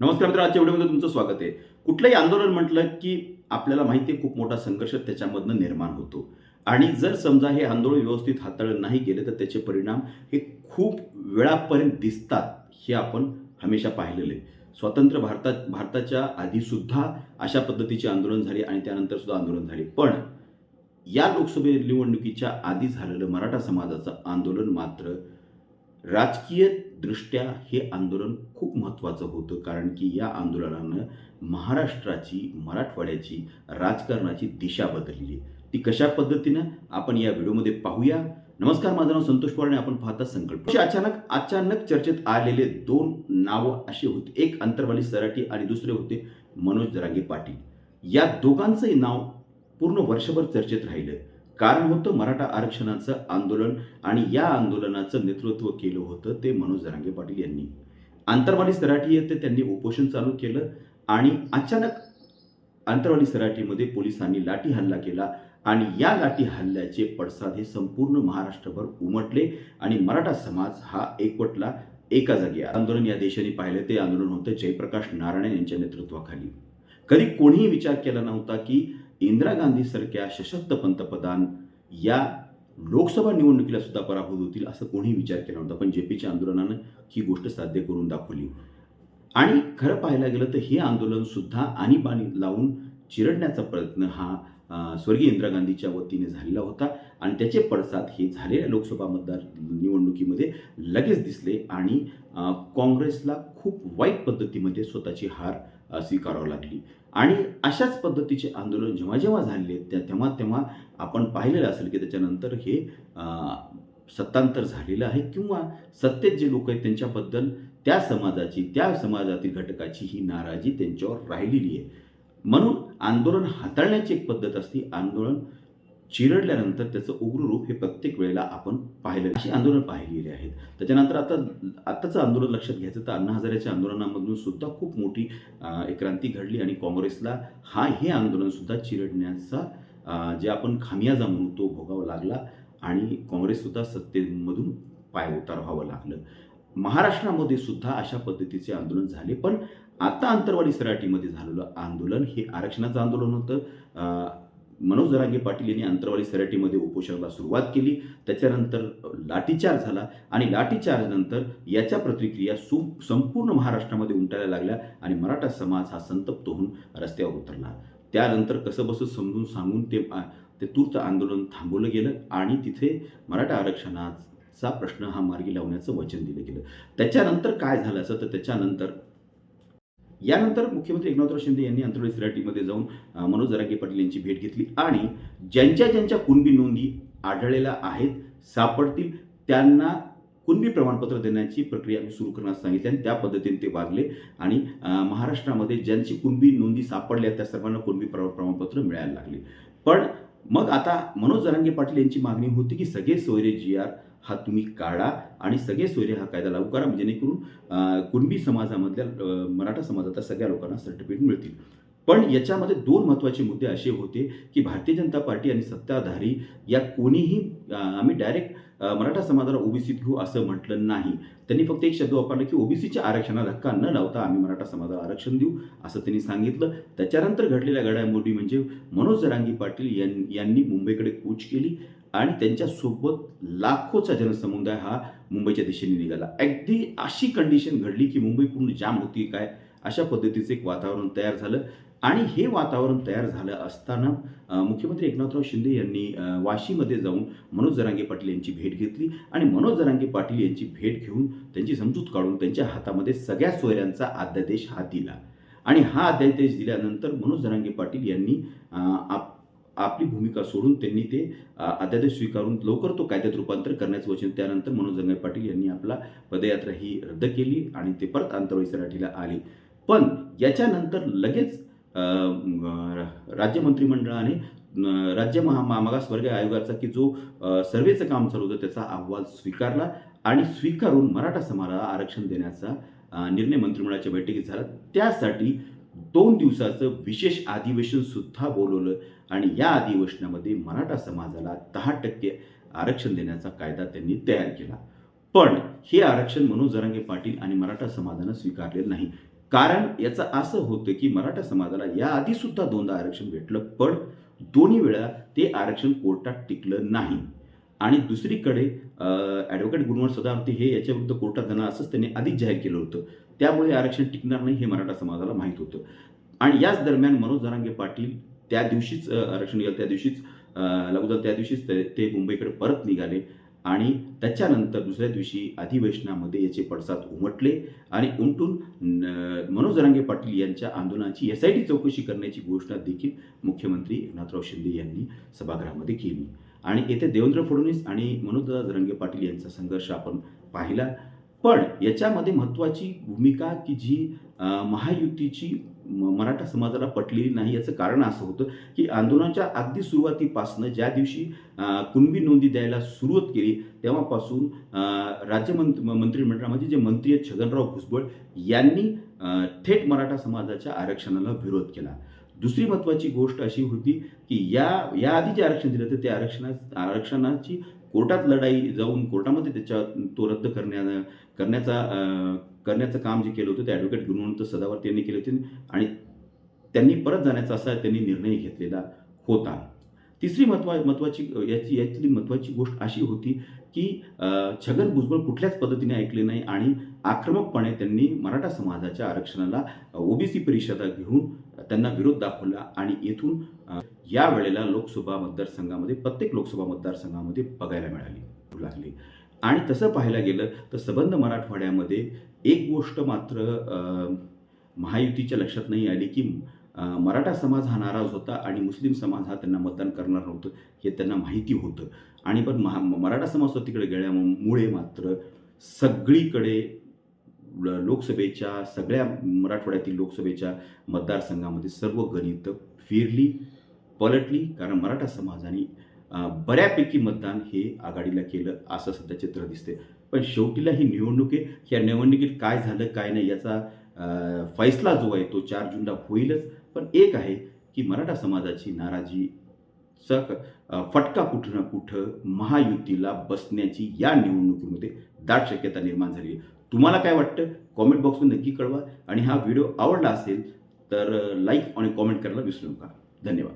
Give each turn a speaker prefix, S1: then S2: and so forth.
S1: नमस्कार मित्र आजच्या व्हिडिओमध्ये तुमचं स्वागत आहे. कुठलंही आंदोलन म्हटलं की आपल्याला माहिती आहे खूप मोठा संघर्ष त्याच्यामधनं निर्माण होतो. आणि जर समजा हे आंदोलन व्यवस्थित हाताळलं नाही गेले तर त्याचे परिणाम हे खूप वेळापर्यंत दिसतात हे आपण हमेशा पाहिलेलं आहे. स्वतंत्र भारतात भारताच्या आधीसुद्धा अशा पद्धतीचे आंदोलन झाले आणि त्यानंतर सुद्धा आंदोलन झाले. पण या लोकसभा निवडणुकीच्या आधी झालेलं मराठा समाजाचं आंदोलन मात्र राजकीय दृष्ट्या हे आंदोलन खूप महत्त्वाचं होतं कारण की या आंदोलनानं महाराष्ट्राची मराठवाड्याची राजकारणाची दिशा बदलली. ती कशा पद्धतीनं आपण या व्हिडिओमध्ये पाहूया. नमस्कार माझं नाव संतोष पवार आणि आपण पाहता संकल्प. अचानक अचानक चर्चेत आलेले दोन नावं असे होते. एक अंतरवाली सराठी आणि दुसरे होते मनोज जरांगे पाटील. या दोघांचंही नाव पूर्ण वर्षभर चर्चेत राहिलं. कारण होतं मराठा आरक्षणाचं आंदोलन आणि या आंदोलनाचं नेतृत्व केलं होतं ते मनोज जरांगे पाटील यांनी. आंतरवाली सराठी येते त्यांनी उपोषण चालू केलं आणि अचानक आंतरवाली सराठीमध्ये पोलिसांनी लाठी हल्ला केला आणि या लाठी हल्ल्याचे पडसाद हे संपूर्ण महाराष्ट्रभर उमटले आणि मराठा समाज हा एकवटला एका जागी आंदोलन या देशाने पाहिलं ते आंदोलन होतं जयप्रकाश नारायण यांच्या नेतृत्वाखाली. कधी कोणीही विचार केला नव्हता की इंदिरा गांधीसारख्या सशक्त पंतप्रधान या लोकसभा निवडणुकीला सुद्धा पराभूत होतील असं कोणीही विचार केला नव्हता. पण जे पीच्या आंदोलनानं ही गोष्ट साध्य करून दाखवली. आणि खरं पाहायला गेलं तर हे आंदोलन सुद्धा आणीबाणी लावून चिरडण्याचा प्रयत्न हा स्वर्गीय इंदिरा गांधीच्या वतीने झालेला होता. आणि त्याचे पडसाद हे झालेल्या लोकसभा मतदार निवडणुकीमध्ये लगेच दिसले आणि काँग्रेसला खूप वाईट पद्धतीमध्ये स्वतःची हार स्वीकारावी लागली. आणि अशाच पद्धतीचे आंदोलन जेव्हा जेव्हा झालेले त्या तेव्हा तेव्हा आपण पाहिलेलं असेल की त्याच्यानंतर हे सत्तांतर झालेलं आहे किंवा सत्तेत जे लोक आहेत त्यांच्याबद्दल त्या समाजाची त्या समाजातील घटकाची ही नाराजी त्यांच्यावर राहिलेली आहे. म्हणून आंदोलन हाताळण्याची एक पद्धत असते. आंदोलन चिरडल्यानंतर त्याचं उग्र रूप हे प्रत्येक वेळेला आपण पाहिलं. अशी आंदोलन पाहिलेली आहेत. त्याच्यानंतर आता आत्ताचं आंदोलन लक्षात घ्यायचं तर अण्णा हजारेच्या आंदोलनामधून सुद्धा खूप मोठी एक क्रांती घडली आणि काँग्रेसला हा हे आंदोलन सुद्धा चिरडण्याचा जे आपण खामियाजा म्हणू तो भोगावा लागला आणि काँग्रेससुद्धा सत्तेमधून पाय उतार व्हावं लागलं. महाराष्ट्रामध्ये सुद्धा अशा पद्धतीचे आंदोलन झाले. पण आता आंतरवाडी सराटीमध्ये झालेलं आंदोलन हे आरक्षणाचं आंदोलन होतं. मनोज जरांगे पाटील यांनी अंतरवाली सराटीमध्ये उपोषणाला सुरुवात केली. त्याच्यानंतर लाठीचार्ज झाला आणि लाठीचार्जनंतर याच्या प्रतिक्रिया सु संपूर्ण महाराष्ट्रामध्ये उमटायला लागल्या आणि मराठा समाज हा संतप्त होऊन रस्त्यावर उतरला. त्यानंतर कसं बसं समजून सांगून ते ते तूर्त आंदोलन थांबवलं गेलं आणि तिथे मराठा आरक्षणाचा प्रश्न हा मार्गी लावण्याचं वचन दिलं गेलं. त्याच्यानंतर काय झालं असं? तर त्याच्यानंतर यानंतर मुख्यमंत्री एकनाथराव शिंदे यांनी अंतर्वेळी सिराटीमध्ये जाऊन मनोज जरांगे पाटील यांची भेट घेतली आणि ज्यांच्या ज्यांच्या कुणबी नोंदी आढळलेल्या आहेत सापडतील त्यांना कुणबी प्रमाणपत्र देण्याची प्रक्रिया आम्ही सुरू करण्यास सांगितली आणि त्या पद्धतीने ते वागले आणि महाराष्ट्रामध्ये ज्यांची कुणबी नोंदी सापडल्या त्या सर्वांना कुणबी प्रमाणपत्र मिळायला लागले. पण मग आता मनोज जरांगे पाटील यांची मागणी होती की सगळे सोयरे जी आर हा तुम्ही काढा आणि सगळे सोयरे हा कायदा लागू करा जेणेकरून कुणबी समाजामधल्या मराठा समाजातल्या सगळ्या लोकांना सर्टिफिकेट मिळतील. पण याच्यामध्ये दोन महत्त्वाचे मुद्दे असे होते की भारतीय जनता पार्टी आणि सत्ताधारी या कोणीही आम्ही डायरेक्ट मराठा समाजाला ओबीसीत घेऊ असं म्हटलं नाही. त्यांनी फक्त एक शब्द वापरला की ओबीसीच्या आरक्षणाला धक्का न लावता आम्ही मराठा समाजाला आरक्षण देऊ असं त्यांनी सांगितलं. त्याच्यानंतर घडलेल्या घडामोडी म्हणजे मनोज जरांगी पाटील यां- यांनी मुंबईकडे कूच केली. आणि त्यांच्यासोबत लाखोचा जनसमुदाय हा मुंबईच्या दिशेने निघाला. अगदी अशी कंडिशन घडली की मुंबई पूर्ण जाम होती काय? अशा पद्धतीचं एक वातावरण तयार झालं. आणि हे वातावरण तयार झालं असताना मुख्यमंत्री एकनाथराव शिंदे यांनी वाशीमध्ये जाऊन मनोज जरांगे पाटील यांची भेट घेतली. आणि मनोज जरांगे पाटील यांची भेट घेऊन त्यांची समजूत काढून त्यांच्या हातामध्ये सगळ्या सोयऱ्यांचा अध्यादेश हा दिला. आणि हा अध्यादेश दिल्यानंतर मनोज जरांगे पाटील यांनी आप आपली भूमिका सोडून त्यांनी ते अध्यादेश स्वीकारून लवकर तो कायद्यात रूपांतर करण्याचं वचन त्यानंतर मनोज जंगाई पाटील यांनी आपला पदयात्रा ही रद्द केली आणि ते परत आंतरवाडी सराठीला आले. पण याच्यानंतर लगेच राज्य मंत्रिमंडळाने राज्य महा मागासवर्ग आयोगाचा की जो सर्वेचं काम चालू होतं त्याचा अहवाल स्वीकारला आणि स्वीकारून मराठा समाजाला आरक्षण देण्याचा निर्णय मंत्रिमंडळाच्या बैठकीत झाला. त्यासाठी दोन दिवसाचं विशेष अधिवेशन सुद्धा बोलवलं आणि या अधिवेशनामध्ये मराठा समाजाला दहा टक्के आरक्षण देण्याचा कायदा त्यांनी तयार केला. पण हे आरक्षण मनोज जरांगे पाटील आणि मराठा समाजानं स्वीकारलेलं नाही. कारण याचं असं होतं की मराठा समाजाला याआधीसुद्धा दोनदा आरक्षण भेटलं पण दोन्ही वेळा ते आरक्षण कोर्टात टिकलं नाही. आणि दुसरीकडे ॲडव्होकेट गुणवंत सदावर्ती हे याच्याविरुद्ध कोर्टात जाणार असंच त्यांनी आधीच जाहीर केलं होतं. त्यामुळे आरक्षण टिकणार नाही हे मराठा समाजाला माहीत होतं. आणि याच दरम्यान मनोज जरांगे पाटील त्या दिवशीच आरक्षण गेलं त्या दिवशीच अ, त्या दिवशीच ते ते मुंबईकडे परत निघाले. आणि त्याच्यानंतर दुसऱ्या दिवशी अधिवेशनामध्ये याचे पडसाद उमटले आणि उमटून मनोज जरांगे पाटील यांच्या आंदोलनाची एस आय टी चौकशी करण्याची घोषणा देखील मुख्यमंत्री एकनाथराव शिंदे यांनी सभागृहामध्ये केली. आणि येथे देवेंद्र फडणवीस आणि मनोजदादा जरंगे पाटील यांचा संघर्ष आपण पाहिला. पण याच्यामध्ये महत्त्वाची भूमिका की जी महायुतीची म- मराठा समाजाला पटलेली नाही याचं कारण असं होतं की आंदोलनाच्या अगदी सुरुवातीपासनं ज्या दिवशी कुणबी नोंदी द्यायला सुरुवात केली तेव्हापासून अ, राज्यमंत्री मंत्रिमंडळामध्ये जे मंत्री आहेत छगनराव भुजबळ यांनी थेट मराठा समाजाच्या आरक्षणाला विरोध केला. दुसरी महत्त्वाची गोष्ट अशी होती की या याआधी जे आरक्षण दिलं होतं त्या आरक्षणा आरक्षणाची कोर्टात लढाई जाऊन कोर्टामध्ये त्याच्या तो रद्द करण्या करण्याचा करण्याचं काम जे केलं होतं ते ॲडव्होकेट गुणवंत सदावर्ती यांनी केले होते आणि त्यांनी परत जाण्याचा असा त्यांनी निर्णय घेतलेला होता. तिसरी महत्वा महत्त्वाची याची यातली महत्त्वाची गोष्ट अशी होती की छगन भुजबळ कुठल्याच पद्धतीने ऐकले नाही आणि आक्रमकपणे त्यांनी मराठा समाजाच्या आरक्षणाला ओबीसी परिषदा घेऊन त्यांना विरोध दाखवला आणि येथून या वेळेला लोकसभा मतदारसंघामध्ये प्रत्येक लोकसभा मतदारसंघामध्ये बघायला मिळाली लागली. आणि तसं पाहायला गेलं तर सबंध मराठवाड्यामध्ये एक गोष्ट मात्र महायुतीच्या लक्षात नाही आली की मराठा समाज हा नाराज होता आणि मुस्लिम समाज हा त्यांना मतदान करणार नव्हतं हे त्यांना माहिती होतं. आणि पण महा मराठा समाज तिकडे गेल्यामुळे मात्र सगळीकडे ल- लोकसभेच्या सगळ्या मराठवाड्यातील लोकसभेच्या मतदारसंघामध्ये सर्व गणितं फिरली पलटली कारण मराठा समाजाने बऱ्यापैकी मतदान हे आघाडीला केलं असं सध्या चित्र दिसते पण शेवटीला ही निवडणुके ह्या निवडणुकीत काय झालं काय नाही याचा फैसला जो आहे तो चार जूनला होईलच. पण एक आहे की मराठा समाजाची नाराजी फटका कुठं ना कुठं महायुतीला बसण्याची या निवडणुकीमध्ये दाट शक्यता निर्माण झाली आहे. तुम्हाला काय वाटतं? कॉमेंट बॉक्समध्ये नक्की कळवा. आणि हा व्हिडिओ आवडला असेल तर लाईक आणि कॉमेंट करायला विसरू नका. धन्यवाद.